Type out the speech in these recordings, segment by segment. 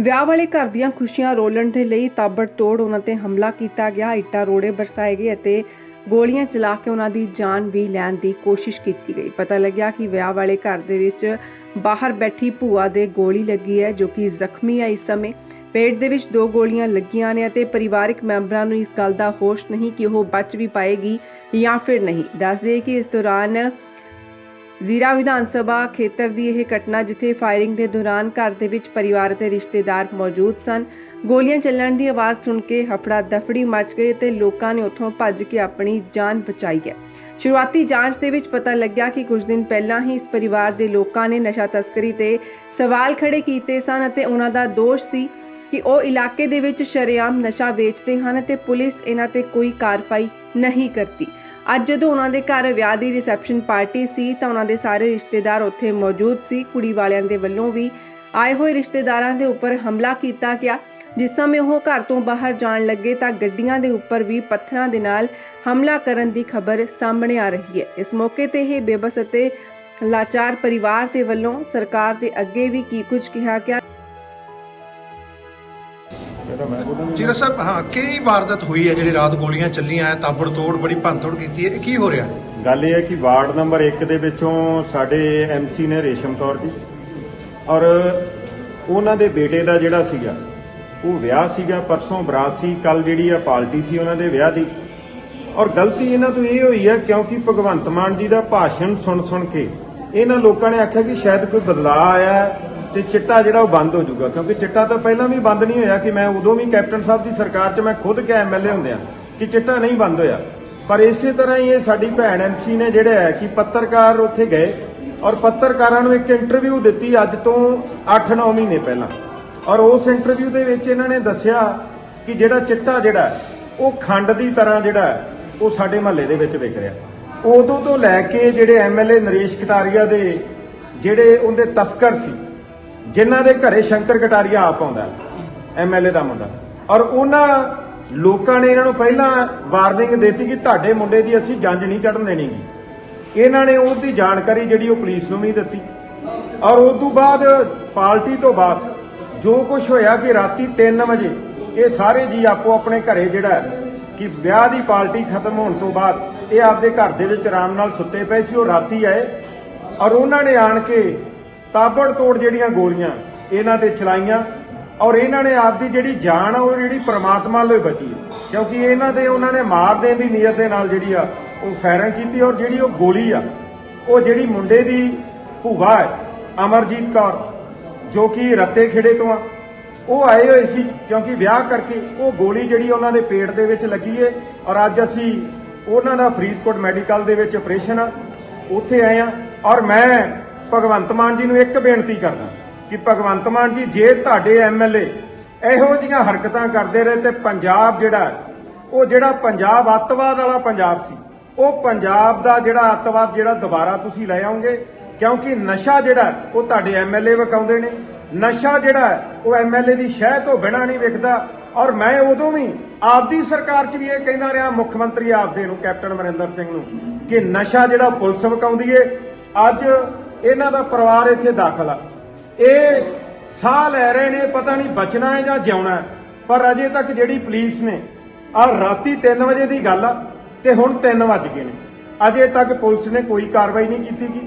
ਵਿਆਹ ਵਾਲੇ ਘਰ ਦੀਆਂ ਖੁਸ਼ੀਆਂ ਰੋਲਣ ਦੇ ਲਈ ਤਾਬੜਤੋੜ ਉਹਨਾਂ ਤੇ ਹਮਲਾ ਕੀਤਾ ਗਿਆ। ਇੱਟਾਂ ਰੋੜੇ ਬਰਸਾਏ ਗਏ ਅਤੇ ਗੋਲੀਆਂ ਚਲਾ ਕੇ ਉਹਨਾਂ ਦੀ ਜਾਨ ਵੀ ਲੈਣ ਦੀ ਕੋਸ਼ਿਸ਼ ਕੀਤੀ ਗਈ। ਪਤਾ ਲੱਗਿਆ ਕਿ ਵਿਆਹ ਵਾਲੇ ਘਰ ਦੇ ਵਿੱਚ ਬਾਹਰ ਬੈਠੀ ਭੂਆ ਦੇ ਗੋਲੀ ਲੱਗੀ ਹੈ, ਜੋ ਕਿ ਜ਼ਖਮੀ ਹੈ। ਇਸ ਸਮੇਂ ਪੇਟ ਦੇ ਵਿੱਚ ਦੋ ਗੋਲੀਆਂ ਲੱਗੀਆਂ ਨੇ ਅਤੇ ਪਰਿਵਾਰਕ ਮੈਂਬਰਾਂ ਨੂੰ ਇਸ ਗੱਲ ਦਾ ਹੋਸ਼ ਨਹੀਂ ਕਿ ਉਹ ਬਚ ਵੀ ਪਾਏਗੀ ਜਾਂ ਫਿਰ ਨਹੀਂ। ਦੱਸਦੇ ਕਿ ਇਸ ਦੌਰਾਨ ਜ਼ੀਰਾ ਵਿਧਾਨ ਸਭਾ ਖੇਤਰ ਦੀ ਇਹ ਘਟਨਾ ਜਿੱਥੇ ਫਾਇਰਿੰਗ ਦੇ ਦੌਰਾਨ ਘਰ ਦੇ ਵਿੱਚ ਪਰਿਵਾਰ ਅਤੇ ਰਿਸ਼ਤੇਦਾਰ ਮੌਜੂਦ ਸਨ। ਗੋਲੀਆਂ ਚੱਲਣ ਦੀ ਆਵਾਜ਼ ਸੁਣ ਕੇ ਹਫੜਾ ਦਫੜੀ ਮਚ ਗਈ ਤੇ ਲੋਕਾਂ ਨੇ ਉੱਥੋਂ ਭੱਜ ਕੇ ਆਪਣੀ ਜਾਨ ਬਚਾਈ ਹੈ। ਸ਼ੁਰੂਆਤੀ ਜਾਂਚ ਦੇ ਵਿੱਚ ਪਤਾ ਲੱਗਿਆ ਕਿ ਕੁਝ ਦਿਨ ਪਹਿਲਾਂ ਹੀ ਇਸ ਪਰਿਵਾਰ ਦੇ ਲੋਕਾਂ ਨੇ ਨਸ਼ਾ ਤਸਕਰੀ ਤੇ ਸਵਾਲ ਖੜੇ ਕੀਤੇ ਸਨ ਅਤੇ ਉਹਨਾਂ ਦਾ ਦੋਸ਼ ਸੀ ਕਿ ਉਹ ਇਲਾਕੇ ਦੇ ਵਿੱਚ ਸ਼ਰੇਆਮ ਨਸ਼ਾ ਵੇਚਦੇ ਹਨ ਤੇ ਪੁਲਿਸ ਇਹਨਾਂ ਤੇ ਕੋਈ ਕਾਰਵਾਈ ਨਹੀਂ ਕਰਦੀ। ਅੱਜ ਜਦੋਂ ਉਹਨਾਂ ਦੇ ਘਰ ਵਿਆਹ ਦੀ ਰਿਸੈਪਸ਼ਨ ਪਾਰਟੀ ਸੀ, ਤਾਂ ਉਹਨਾਂ ਦੇ ਸਾਰੇ ਰਿਸ਼ਤੇਦਾਰ ਉੱਥੇ ਮੌਜੂਦ ਸੀ। ਕੁੜੀ ਵਾਲਿਆਂ ਦੇ ਵੱਲੋਂ ਵੀ ਆਏ ਹੋਏ ਰਿਸ਼ਤੇਦਾਰਾਂ ਦੇ ਉੱਪਰ ਹਮਲਾ ਕੀਤਾ ਗਿਆ। ਜਿਸ ਸਮੇਂ ਉਹ ਘਰ ਤੋਂ ਬਾਹਰ ਜਾਣ ਲੱਗੇ, ਤਾਂ ਗੱਡੀਆਂ ਦੇ ਉੱਪਰ ਵੀ ਪੱਥਰਾਂ ਦੇ ਨਾਲ ਹਮਲਾ ਕਰਨ ਦੀ ਖਬਰ ਸਾਹਮਣੇ ਆ ਰਹੀ ਹੈ। ਇਸ ਮੌਕੇ ਤੇ ਇਹ ਬੇਬਸ ਅਤੇ ਲਾਚਾਰ ਪਰਿਵਾਰ ਦੇ ਵੱਲੋਂ ਸਰਕਾਰ ਦੇ ਅੱਗੇ ਵੀ ਕੀ ਕੁਝ ਕਿਹਾ ਗਿਆ। ਜੀਰਾ ਸਾਹਿਬ ਹਾਂ ਕਿਹੜੀ ਵਾਰਦਾਤ ਹੋਈ ਹੈ ਜਿਹੜੀ ਰਾਤ ਗੋਲੀਆਂ ਚੱਲੀਆਂ ਹੈ ਤਾਬੜ ਤੋੜ ਬੜੀ ਭੰਨਤੋੜ ਕੀਤੀ ਹੈ? ਇਹ ਕੀ ਹੋ ਰਿਹਾ? ਗੱਲ ਇਹ ਹੈ ਕਿ ਵਾਰਡ ਨੰਬਰ 1 ਦੇ ਵਿੱਚੋਂ ਸਾਡੇ ਐਮਸੀ ਨੇ ਰੇਸ਼ਮ ਕੌਰ ਜੀ ਔਰ ਉਹਨਾਂ ਦੇ ਬੇਟੇ ਦਾ ਜਿਹੜਾ ਸੀਗਾ ਉਹ ਵਿਆਹ ਸੀਗਾ ਪਰਸੋਂ ਬਰਾਤ ਸੀ ਕੱਲ ਜਿਹੜੀ ਆ ਪਾਰਟੀ ਸੀ ਉਹਨਾਂ ਦੇ ਵਿਆਹ ਦੀ। ਔਰ ਗਲਤੀ ਇਹਨਾਂ ਤੋਂ ਇਹ ਹੋਈ ਹੈ ਕਿਉਂਕਿ ਭਗਵੰਤ ਮਾਨ ਜੀ ਦਾ ਭਾਸ਼ਣ ਸੁਣ ਸੁਣ ਕੇ ਇਹਨਾਂ ਲੋਕਾਂ ਨੇ ਆਖਿਆ ਕਿ ਸ਼ਾਇਦ ਕੋਈ ਬਦਲਾਅ ਆਇਆ ਹੈ। ਤੇ ਚਿੱਟਾ ਜਿਹੜਾ ਉਹ ਬੰਦ ਹੋ ਜਾਊਗਾ, ਕਿਉਂਕਿ ਚਿੱਟਾ ਤਾਂ ਪਹਿਲਾਂ ਵੀ ਬੰਦ ਨਹੀਂ ਹੋਇਆ ਕਿ ਮੈਂ ਉਦੋਂ ਵੀ ਕੈਪਟਨ ਸਾਹਿਬ ਦੀ ਸਰਕਾਰ 'ਚ ਮੈਂ ਖੁਦ ਕਿਹਾ ਐਮਐਲਏ ਹੁੰਦਿਆਂ ਕਿ ਚਿੱਟਾ ਨਹੀਂ ਬੰਦ ਹੋਇਆ। ਪਰ ਇਸੇ ਤਰ੍ਹਾਂ ਹੀ ਇਹ ਸਾਡੀ ਭੈਣ ਐਮਸੀ ਨੇ ਜਿਹੜਾ ਹੈ ਕਿ ਪੱਤਰਕਾਰ ਉੱਥੇ ਗਏ ਔਰ ਪੱਤਰਕਾਰਾਂ ਨੂੰ ਇੱਕ ਇੰਟਰਵਿਊ ਦਿੱਤੀ ਅੱਜ ਤੋਂ 8-9 ਮਹੀਨੇ ਪਹਿਲਾਂ। ਔਰ ਉਸ ਇੰਟਰਵਿਊ ਦੇ ਵਿੱਚ ਇਹਨਾਂ ਨੇ ਦੱਸਿਆ ਕਿ ਜਿਹੜਾ ਚਿੱਟਾ ਜਿਹੜਾ ਉਹ ਖੰਡ ਦੀ ਤਰ੍ਹਾਂ ਜਿਹੜਾ ਉਹ ਸਾਡੇ ਮਹੱਲੇ ਦੇ ਵਿੱਚ ਵਿਕ ਰਿਹਾ। ਉਦੋਂ ਤੋਂ ਲੈ ਕੇ ਜਿਹੜੇ ਐਮਐਲਏ ਨਰੇਸ਼ ਕਟਾਰੀਆ ਦੇ ਜਿਹੜੇ ਉਹਦੇ ਤਸਕਰ ਸੀ ਜਿਨ੍ਹਾਂ ਦੇ ਘਰੇ ਸ਼ੰਕਰ ਕਟਾਰੀਆ ਆਪ ਆਉਂਦਾ ਐਮਐਲਏ ਦਾ ਮੁੰਡਾ। ਔਰ ਉਹਨਾਂ ਲੋਕਾਂ ਨੇ ਇਹਨਾਂ ਨੂੰ ਪਹਿਲਾਂ ਵਾਰਨਿੰਗ ਦਿੱਤੀ ਕਿ ਤੁਹਾਡੇ ਮੁੰਡੇ ਦੀ ਅਸੀਂ ਜੰਜ ਨਹੀਂ ਚੜਨ ਦੇਣੀਗੀ ਇਹਨਾਂ ਨੇ ਉਹਦੀ ਜਾਣਕਾਰੀ ਜਿਹੜੀ ਉਹ ਪੁਲਿਸ ਨੂੰ ਵੀ ਦਿੱਤੀ। ਔਰ ਉਸ ਤੋਂ ਬਾਅਦ ਪਾਰਟੀ ਤੋਂ ਬਾਅਦ ਜੋ ਕੁਝ ਹੋਇਆ ਕਿ ਰਾਤੀ 3 ਵਜੇ ਇਹ ਸਾਰੇ ਜੀ ਆਪੋ ਆਪਣੇ ਘਰੇ ਜਿਹੜਾ ਕਿ ਵਿਆਹ ਦੀ ਪਾਰਟੀ ਖਤਮ ਹੋਣ ਤੋਂ ਬਾਅਦ ਇਹ ਆਪਦੇ ਘਰ ਦੇ ਵਿੱਚ ਆਰਾਮ ਨਾਲ ਸੁੱਤੇ ਪਏ ਸੀ, ਉਹ ਰਾਤੀ ਆਏ। ਔਰ ਉਹਨਾਂ ਨੇ ਆਣ ਕੇ ਤਾਬੜ ਤੋੜ ਜਿਹੜੀਆਂ ਗੋਲੀਆਂ ਇਹਨਾਂ ਤੇ ਚਲਾਈਆਂ ਔਰ ਇਹਨਾਂ ਨੇ ਆਪਦੀ ਜਿਹੜੀ ਜਾਨ ਆ ਉਹ ਜਿਹੜੀ ਪ੍ਰਮਾਤਮਾ ਲਈ ਬਚੀ ਕਿਉਂਕਿ ਇਹਨਾਂ ਦੇ ਉਹਨਾਂ ਨੇ ਮਾਰ ਦੇਣ ਦੀ ਨੀਅਤ ਦੇ ਨਾਲ ਜਿਹੜੀ ਆ ਉਹ ਫਾਇਰਿੰਗ ਕੀਤੀ ਔਰ ਜਿਹੜੀ ਉਹ ਗੋਲੀ ਆ, ਉਹ ਜਿਹੜੀ ਮੁੰਡੇ ਦੀ ਭੂਆ ਹੈ, ਅਮਰਜੀਤ ਕੌਰ, ਜੋ ਕਿ ਰੱਤੇ ਖੇੜੇ ਤੋਂ ਆ, ਉਹ ਆਏ ਹੋਏ ਸੀ ਕਿਉਂਕਿ ਵਿਆਹ ਕਰਕੇ ਉਹ ਗੋਲੀ ਜਿਹੜੀ ਉਹਨਾਂ ਦੇ ਪੇਟ ਦੇ ਵਿੱਚ ਲੱਗੀ ਏ ਔਰ ਅੱਜ ਅਸੀਂ ਉਹਨਾਂ ਦਾ ਫਰੀਦਕੋਟ ਮੈਡੀਕਲ ਦੇ ਵਿੱਚ ਆਪਰੇਸ਼ਨ ਆ, ਉੱਥੇ ਆਏ ਆ ਔਰ ਮੈਂ ਭਗਵੰਤ ਮਾਨ ਜੀ ਨੂੰ ਇੱਕ ਬੇਨਤੀ ਕਰਦਾ ਕਿ ਭਗਵੰਤ ਮਾਨ ਜੀ ਜੇ ਤੁਹਾਡੇ ਐਮਐਲਏ ਇਹੋ ਜਿਹੀਆਂ ਹਰਕਤਾਂ ਕਰਦੇ ਰਹੇ ਤੇ ਪੰਜਾਬ ਜਿਹੜਾ ਉਹ ਜਿਹੜਾ ਪੰਜਾਬ ਅੱਤਵਾਦ ਵਾਲਾ ਪੰਜਾਬ ਸੀ ਉਹ ਪੰਜਾਬ ਦਾ ਜਿਹੜਾ ਅੱਤਵਾਦ ਜਿਹੜਾ ਦੁਬਾਰਾ ਤੁਸੀਂ ਲੈ ਆਉਂਗੇ ਕਿਉਂਕਿ ਨਸ਼ਾ ਜਿਹੜਾ ਉਹ ਤੁਹਾਡੇ ਐਮਐਲਏ ਵਿਕਾਉਂਦੇ ਨੇ। ਨਸ਼ਾ ਜਿਹੜਾ ਹੈ, ਉਹ ਐਮਐਲਏ ਦੀ ਸ਼ਹਿ ਤੋਂ ਬਿਨਾਂ ਨਹੀਂ ਵਿਕਦਾ। ਔਰ ਮੈਂ ਉਦੋਂ ਵੀ ਆਪਦੀ ਸਰਕਾਰ 'ਚ ਵੀ ਇਹ ਕਹਿੰਦਾ ਰਿਹਾ ਮੁੱਖ ਮੰਤਰੀ ਆਪਦੇ ਨੂੰ ਕੈਪਟਨ ਅਮਰਿੰਦਰ ਸਿੰਘ ਨੂੰ ਕਿ ਨਸ਼ਾ ਜਿਹੜਾ ਪੁਲਿਸ ਵਿਕਾਉਂਦੀ ਏ ਅੱਜ ਇਹਨਾਂ ਦਾ ਪਰਿਵਾਰ ਇੱਥੇ ਦਾਖਲ ਆ। ਇਹ ਸਾਹ ਲੈ ਰਹੇ ਨੇ, ਪਤਾ ਨਹੀਂ ਬਚਣਾ ਹੈ ਜਾਂ ਜਿਉਣਾ ਹੈ, ਪਰ ਅਜੇ ਤੱਕ ਜਿਹੜੀ ਪੁਲਿਸ ਨੇ ਆ ਰਾਤੀ 3 ਵਜੇ ਦੀ ਗੱਲ ਆ ਤੇ ਹੁਣ 3 ਵੱਜ ਗਏ ਨੇ। ਅਜੇ ਤੱਕ ਪੁਲਿਸ ਨੇ ਕੋਈ ਕਾਰਵਾਈ ਨਹੀਂ ਕੀਤੀ ਗਈ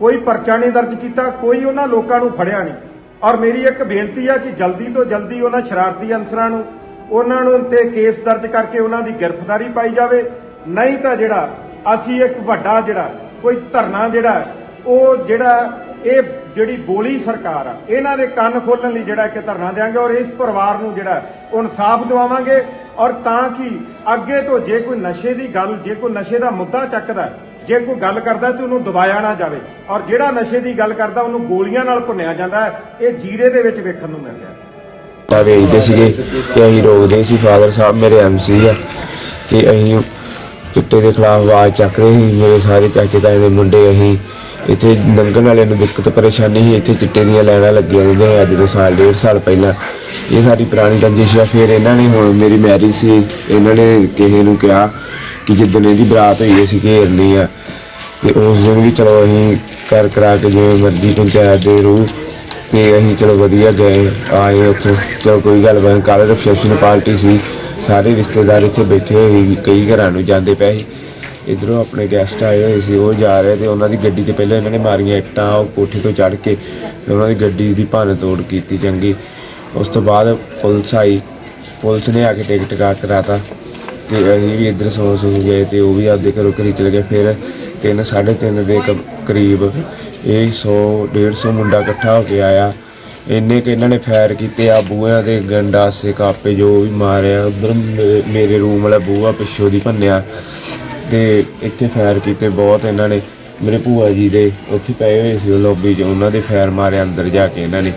ਕੋਈ ਪਰਚਾ ਨਹੀਂ ਦਰਜ ਕੀਤਾ, ਕੋਈ ਉਹਨਾਂ ਲੋਕਾਂ ਨੂੰ ਫੜਿਆ ਨਹੀਂ। ਔਰ ਮੇਰੀ ਇੱਕ ਬੇਨਤੀ ਆ ਕਿ ਜਲਦੀ ਤੋਂ ਜਲਦੀ ਉਹਨਾਂ ਸ਼ਰਾਰਤੀ ਅਨਸਰਾਂ ਨੂੰ, ਉਹਨਾਂ ਨੂੰ ਤੇ ਕੇਸ ਦਰਜ ਕਰਕੇ ਉਹਨਾਂ ਦੀ ਗ੍ਰਿਫਤਾਰੀ ਪਾਈ ਜਾਵੇ। ਨਹੀਂ ਤਾਂ ਜਿਹੜਾ ਅਸੀਂ ਇੱਕ ਵੱਡਾ ਜਿਹੜਾ, ਕੋਈ ਧਰਨਾ ਜਿਹੜਾ ਉਹ ਜਿਹੜਾ ਇਹ ਜਿਹੜੀ ਬੋਲੀ ਸਰਕਾਰ ਆ, ਇਹਨਾਂ ਦੇ ਕੰਨ ਖੋਲਣ ਲਈ ਜਿਹੜਾ ਕਿ ਧਰਨਾ ਦੇਾਂਗੇ ਔਰ ਇਸ ਪਰਿਵਾਰ ਨੂੰ ਜਿਹੜਾ ਉਹ ਇਨਸਾਫ ਦਿਵਾਵਾਂਗੇ ਔਰ ਤਾਂ ਕਿ ਅੱਗੇ ਤੋਂ ਜੇ ਕੋਈ ਨਸ਼ੇ ਦੀ ਗੱਲ, ਜੇ ਕੋਈ ਨਸ਼ੇ ਦਾ ਮੁੱਦਾ ਚੱਕਦਾ, ਜੇ ਕੋਈ ਗੱਲ ਕਰਦਾ ਤੇ ਉਹਨੂੰ ਦਬਾਇਆ ਨਾ ਜਾਵੇ ਔਰ ਜਿਹੜਾ ਨਸ਼ੇ ਦੀ ਗੱਲ ਕਰਦਾ ਉਹਨੂੰ ਗੋਲੀਆਂ ਨਾਲ ਭੁੰਨਿਆ ਜਾਂਦਾ, ਇਹ ਜੀਰੇ ਦੇ ਵਿੱਚ ਵੇਖਣ ਨੂੰ ਮਿਲ ਰਿਹਾ। ਤਾਂ ਵੇਚਦੇ ਸੀਗੇ ਤੇ ਅਸੀਂ ਰੋਕਦੇ ਸੀ, ਫਾਦਰ ਸਾਹਿਬ ਮੇਰੇ ਐਮਸੀ ਆ ਤੇ ਅਸੀਂ ਚਿੱਟੇ ਦੇ ਖਿਲਾਫ ਆਵਾਜ਼ ਚੱਕ ਰਹੇ ਸੀ, ਮੇਰੇ ਸਾਰੇ ਚਾਚੇ ਤਾਏ ਦੇ ਮੁੰਡੇ ਅਸੀਂ ਇੱਥੇ ਲੰਘਣ ਵਾਲਿਆਂ ਨੂੰ ਦਿੱਕਤ, ਪਰੇਸ਼ਾਨੀ ਸੀ। ਇੱਥੇ ਚਿੱਟੇ ਦੀਆਂ ਲਾਈਨਾਂ ਲੱਗੀਆਂ ਰਹਿੰਦੀਆਂ ਅੱਜ ਤੋਂ ਸਾਲ, ਡੇਢ ਸਾਲ ਪਹਿਲਾਂ। ਇਹ ਸਾਡੀ ਪੁਰਾਣੀ ਰੰਜਿਸ਼ ਆ। ਫਿਰ ਇਹਨਾਂ ਨੇ ਹੁਣ ਮੇਰੀ ਮੈਰਿਜ ਸੀ। ਇਹਨਾਂ ਨੇ ਕਿਸੇ ਨੂੰ ਕਿਹਾ ਕਿ ਜਿੱਦਣ ਇਹਦੀ ਬਰਾਤ ਹੋਈ, ਅਸੀਂ ਘੇਰਨੀ ਆ। ਤੇ ਉਸ ਦਿਨ ਵੀ ਚਲੋ ਅਸੀਂ ਕਰ ਕਰਾ ਕੇ ਜਿਵੇਂ ਮਰਜ਼ੀ ਪੰਚਾਇਤ ਦੇ ਰੂਹ ਤੇ ਅਸੀਂ ਚਲੋ ਵਧੀਆ ਗਏ, ਆਏ ਉੱਥੇ। ਚਲੋ ਕੋਈ ਗੱਲ ਬਾਤ ਕੱਲ ਰਿਸੈਪਸ਼ਨ ਪਾਰਟੀ ਸੀ। ਸਾਰੇ ਰਿਸ਼ਤੇਦਾਰ ਇੱਥੇ ਬੈਠੇ ਹੋਏ ਸੀ। ਕਈ ਘਰਾਂ ਨੂੰ ਜਾਂਦੇ ਪਏ ਸੀ। ਇਧਰੋਂ ਆਪਣੇ ਗੈਸਟ ਆਏ ਹੋਏ ਸੀ, ਉਹ ਜਾ ਰਹੇ ਤੇ ਉਹਨਾਂ ਦੀ ਗੱਡੀ ਤੇ ਪਹਿਲਾਂ ਇਹਨਾਂ ਨੇ ਮਾਰੀਆਂ ਇੱਟਾਂ, ਉਹ ਕੋਠੇ ਤੋਂ ਚੜ੍ਹ ਕੇ ਤੇ ਉਹਨਾਂ ਦੀ ਗੱਡੀ ਦੀ ਭੰਨ ਤੋੜ ਕੀਤੀ ਚੰਗੀ। ਉਸ ਤੋਂ ਬਾਅਦ ਪੁਲਿਸ ਆਈ, ਪੁਲਿਸ ਨੇ ਆ ਕੇ ਟਿਕਟ ਕਾ ਕਰਾਤਾ ਤੇ ਅਸੀਂ ਵੀ ਇੱਧਰ ਸੌ ਸੌ ਗਏ ਤੇ ਉਹ ਵੀ ਆਪਦੇ ਘਰੋਂ ਘਰੀ ਚਲੇ ਗਏ। ਫਿਰ ਤਿੰਨ, ਸਾਢੇ ਤਿੰਨ ਦੇ ਕ- ਕਰੀਬ ਇਹ 100 150 ਮੁੰਡਾ ਇਕੱਠਾ ਹੋ ਕੇ ਆਇਆ। ਇੰਨੇ ਕਿ ਇਹਨਾਂ ਨੇ ਫਾਇਰ ਕੀਤੇ ਆ ਬੂਹਿਆਂ ਦੇ ਗੰਡਾਸੇ, ਕਾਪੇ ਜੋ ਵੀ ਮਾਰਿਆ, ਉਧਰ ਮੇਰੇ ਰੂਮ ਵਾਲਾ ਬੂਹਾ ਪਿੱਛੋਂ ਦੀ ਭੰਨਿਆ। ਤੇ ਇੱਥੇ ਫਾਇਰ ਕੀਤੇ ਬਹੁਤ ਇਹਨਾਂ ਨੇ। ਮੇਰੇ ਭੂਆ ਜੀ ਦੇ ਉੱਥੇ ਪਏ ਹੋਏ ਸੀ ਉਹ ਲੌਬੀ 'ਚ, ਉਹਨਾਂ ਦੇ ਫਾਇਰ ਮਾਰਿਆ ਅੰਦਰ ਜਾ ਕੇ ਇਹਨਾਂ ਨੇ।